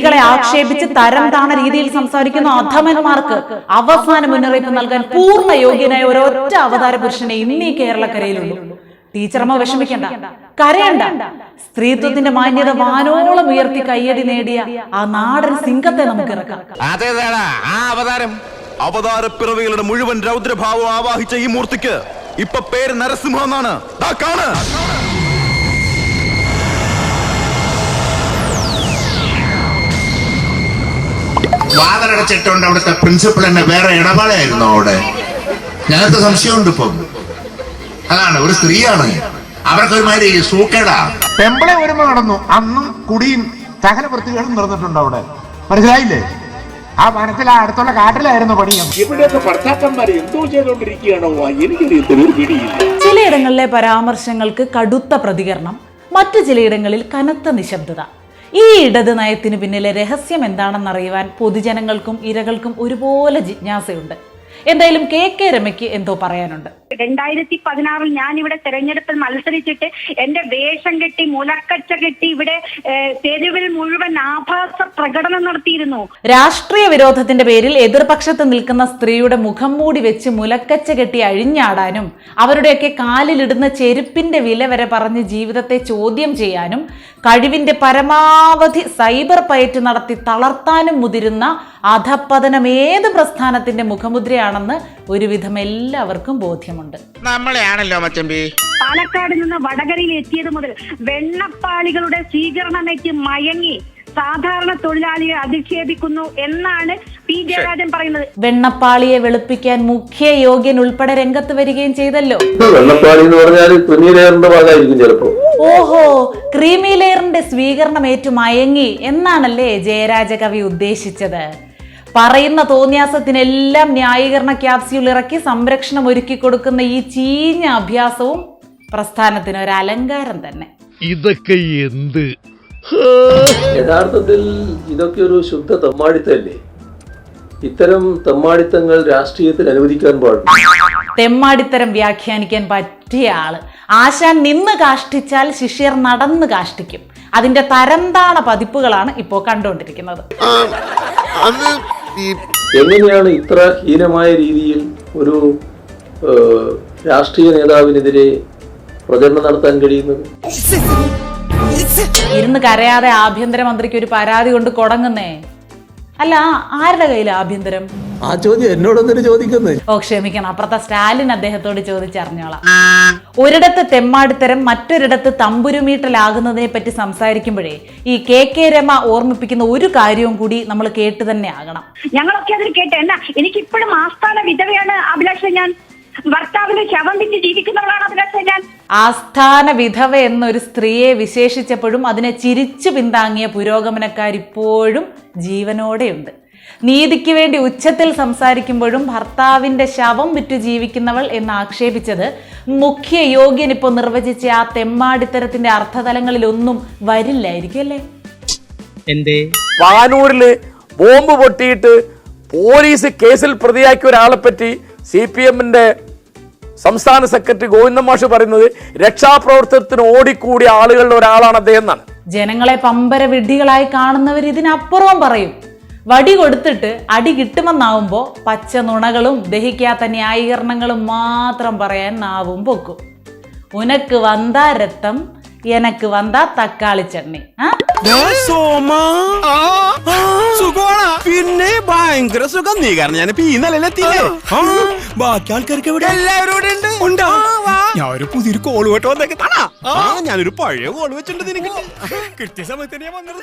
സ്ത്രീകളെ ആക്ഷേപിച്ച് തരം താണ രീതിയിൽ സംസാരിക്കുന്ന അധമന്മാർക്ക് അവസാന മുന്നറിയിപ്പ് നൽകാൻ പൂർണ യോഗ്യനായ ഒരൊറ്റ അവതാര പുരുഷനെ ഇന്നീ കേരളക്കരയിലുള്ളൂ ടീച്ചർമ്മ വിഷമിക്കണ്ട. കരയണ്ട. സ്ത്രീത്വത്തിന്റെ മാന്യത വാനോളം ഉയർത്തി കയ്യടി നേടിയ ആ നാടൻ സിംഗത്തെ നമുക്ക് ഇറക്കാം. ആ അവതാരം. അവതാര പിറവികളുടെ മുഴുവൻ രൗദ്രഭാവം ആവാഹിച്ച ഈ മൂർത്തിക്ക് ഇപ്പൊ പേര് നരസിംഹം എന്നാണ്. വാതിലടച്ചിട്ടുണ്ട് അവിടുത്തെ പ്രിൻസിപ്പൾ എന്നെ വേറെ ഇടപാടായിരുന്നു അവിടെ. ഞങ്ങൾക്ക് സംശയമുണ്ട് ഇപ്പം. അതാണ് ഒരു സ്ത്രീയാണ്. അവർക്ക് ഒരുമാതിരി സൂക്കേടാ. പെമ്പളെ ഒരുമ നടന്നു. അന്നും കുടിയും സകല വൃത്തികളും നടന്നിട്ടുണ്ട് അവിടെ. മനസ്സിലായില്ലേ? ആ വനത്തിൽ ആ അടുത്തുള്ള കാട്ടിലായിരുന്നു പണിയും. ഇവിടെയൊക്കെ ഭർത്താക്കന്മാർ എന്തോ ചെയ്തുകൊണ്ടിരിക്കുകയാണോ? എനിക്കറിയത്തില്ല ഒരു പിടിയില്ല. ചിലയിടങ്ങളിലെ പരാമർശങ്ങൾക്ക് കടുത്ത പ്രതികരണം മറ്റു ചിലയിടങ്ങളിൽ കനത്ത നിശബ്ദത. ഈ ഇടത് നയത്തിന് പിന്നിലെ രഹസ്യം എന്താണെന്നറിയുവാൻ പൊതുജനങ്ങൾക്കും ഇരകൾക്കും ഒരുപോലെ ജിജ്ഞാസയുണ്ട്. എന്തായാലും കെ കെ രമയ്ക്ക് എന്തോ പറയാനുണ്ട്. രണ്ടായിരത്തി പതിനാറിൽ ഞാൻ ഇവിടെ തെരഞ്ഞെടുപ്പിൽ മത്സരിച്ചിട്ട് എന്റെ വേഷം കെട്ടി മുലക്കച്ച കെട്ടി ഇവിടെ തെരുവിൽ മുഴുവൻ ആഭാസ പ്രകടനം നടത്തിയിരുന്നു. രാഷ്ട്രീയ വിരോധത്തിന്റെ പേരിൽ എതിർപക്ഷത്ത് നിൽക്കുന്ന സ്ത്രീയുടെ മുഖം മൂടി വെച്ച് മുലക്കച്ച കെട്ടി അഴിഞ്ഞാടാനും അവരുടെയൊക്കെ കാലിലിടുന്ന ചെരുപ്പിന്റെ വില വരെ പറഞ്ഞ് ജീവിതത്തെ ചോദ്യം ചെയ്യാനും കഴിവിന്റെ പരമാവധി സൈബർ പയറ്റ് നടത്തി തളർത്താനും മുതിരുന്ന അധപ്പതനം ഏത് പ്രസ്ഥാനത്തിന്റെ മുഖമുദ്രയാണെന്ന് ഒരുവിധം എല്ലാവർക്കും ബോധ്യമുണ്ട്. നമ്മളെയാണല്ലോ മച്ചമ്പി. പാലക്കാട് നിന്ന് വടകരയിൽ എത്തിയത് മുതൽ വെണ്ണപ്പാളികളുടെ സ്വീകരണമേറ്റ് മയങ്ങി സാധാരണ തൊഴിലാളിയെ അധിക്ഷേപിക്കുന്നു എന്നാണ് പി ജയരാജൻ പറയുന്നത്. വെണ്ണപ്പാളിയെ വെളുപ്പിക്കാൻ മുഖ്യ യോഗ്യൻ ഉൾപ്പെടെ രംഗത്ത് വരികയും ചെയ്തല്ലോ. വെള്ളപ്പാടി എന്ന് പറഞ്ഞാൽ ഭാഗമായിരിക്കും ചിലപ്പോ. ഓഹോ ക്രീമി ലെയറിന്റെ സ്വീകരണം ഏറ്റു മയങ്ങി എന്നാണല്ലേ ജയരാജ കവി ഉദ്ദേശിച്ചത്. പറയുന്ന തോന്നിയാസത്തിനെല്ലാം ന്യായീകരണ ക്യാപ്സ്യൂൾ ഇറക്കി സംരക്ഷണം ഒരുക്കി കൊടുക്കുന്ന ഈ ചീഞ്ഞ അഭ്യാസവും പ്രസ്ഥാനത്തിന് ഒരു അലങ്കാരം തന്നെ. ഇതൊക്കെ എന്ത്? യഥാർത്ഥത്തിൽ ഇതൊക്കെ ഒരു ശുദ്ധ തമ്മാടിത്തല്ലേ? ഇത്തരം തെമ്മാടിത്തങ്ങൾ രാഷ്ട്രീയത്തിൽ അനുവദിക്കാൻ പാടില്ല. തെമ്മാടിത്തരം വ്യാഖ്യാനിക്കാൻ പറ്റിയ ആൾ. ആശാൻ നിന്ന് കാഷ്ടിച്ചാൽ ശിഷ്യർ നടന്ന് കാഷ്ടിക്കും. അതിന്റെ തരംതാണ പതിപ്പുകളാണ് ഇപ്പോൾ കണ്ടുകൊണ്ടിരിക്കുന്നത് എങ്ങനെയാണ് ഇത്ര ഹീനമായ രീതിയിൽ ഒരു രാഷ്ട്രീയ നേതാവിനെതിരെ പ്രചരണം നടത്താൻ കഴിയുന്നത്? ഇരുന്ന് കരയാതെ ആഭ്യന്തരമന്ത്രിക്ക് ഒരു പരാതി കൊണ്ട് കൊടങ്ങുന്നേ. അല്ല ആരുടെ കയ്യിൽ ആഭ്യന്തരം? ആ ചോദ്യം എന്നോടൊന്നിട്ട് ചോദിക്കുന്നത് ഓ ക്ഷമിക്കണം. അപ്പുറത്തെ സ്റ്റാലിൻ അദ്ദേഹത്തോട് ചോദിച്ചറിഞ്ഞോളാം. ഒരിടത്ത് തെമ്മാടിത്തരം മറ്റൊരിടത്ത് തമ്പുരുമീട്ടലാകുന്നതിനെ പറ്റി സംസാരിക്കുമ്പോഴേ ഈ കെ കെ രമ ഓർമ്മിപ്പിക്കുന്ന ഒരു കാര്യവും കൂടി നമ്മൾ കേട്ട് തന്നെ ആകണം. ഞങ്ങളൊക്കെ അതിൽ കേട്ട് എന്നാ എനിക്കിപ്പോഴും ആസ്ഥാന വിധവയാണ് അഭിലാഷ ഞാൻ. ഭർത്താവിന് ശവം വിറ്റ് ജീവിക്കുന്നവളാണ് അഭിലാഷ ഞാൻ. ആസ്ഥാന വിധവ എന്നൊരു സ്ത്രീയെ വിശേഷിച്ചപ്പോഴും അതിനെ ചിരിച്ചു പിന്താങ്ങിയ പുരോഗമനക്കാരിപ്പോഴും ജീവനോടെയുണ്ട്. നീതിക്ക് വേണ്ടി ഉച്ചത്തിൽ സംസാരിക്കുമ്പോഴും ഭർത്താവിന്റെ ശവം വിറ്റ് ജീവിക്കുന്നവൾ എന്ന് ആക്ഷേപിച്ചത് മുഖ്യ യോഗ്യൻ ഇപ്പോൾ നിർവചിച്ച ആ തെമ്മാടിത്തരത്തിന്റെ അർത്ഥതലങ്ങളിലൊന്നും വരില്ലായിരിക്കും അല്ലേ? പാനൂരിൽ ബോംബ് പൊട്ടിയിട്ട് പോലീസ് കേസിൽ പ്രതിയാക്കിയ ഒരാളെ പറ്റി സി പി എമ്മിന്റെ സംസ്ഥാന സെക്രട്ടറി ഗോവിന്ദ മാഷ് പറയുന്നത് രക്ഷാപ്രവർത്തനത്തിന് ഓടിക്കൂടിയ ആളുകളിൽ ഒരാളാണ് അദ്ദേഹം എന്നാണ്. ജനങ്ങളെ പമ്പര വിഡ്ഢികളായി കാണുന്നവർ ഇതിനപ്പുറവും പറയും. വടി കൊടുത്തിട്ട് അടി കിട്ടുമെന്നാവുമ്പോൾ പച്ച നുണകളും ദഹിക്കാത്ത ന്യായീകരണങ്ങളും മാത്രം പറയാൻ നാവും പൊക്കും. ഉനക്ക് വന്താ രക്തം എനക്ക് വന്താ തക്കാളി ചട്നി. ആ? പിന്നെ ഭയങ്കര സുഖം. നീ കാരണം ഞാൻ ഈ നിലയിലെത്തിയില്ലേ ബാക്കി ആൾക്കാർക്ക് എവിടെ എല്ലാവരും ഉണ്ട്. ഉണ്ടോ? ഞാൻ ഒരു പുതിയൊരു കോൾ കേട്ടോ വന്നേക്ക്. ഞാനൊരു പഴയ കോൾ വെച്ചിട്ടുണ്ട് നിനക്ക്. കിട്ടിയ സമയത്ത് ഞാൻ വന്നത്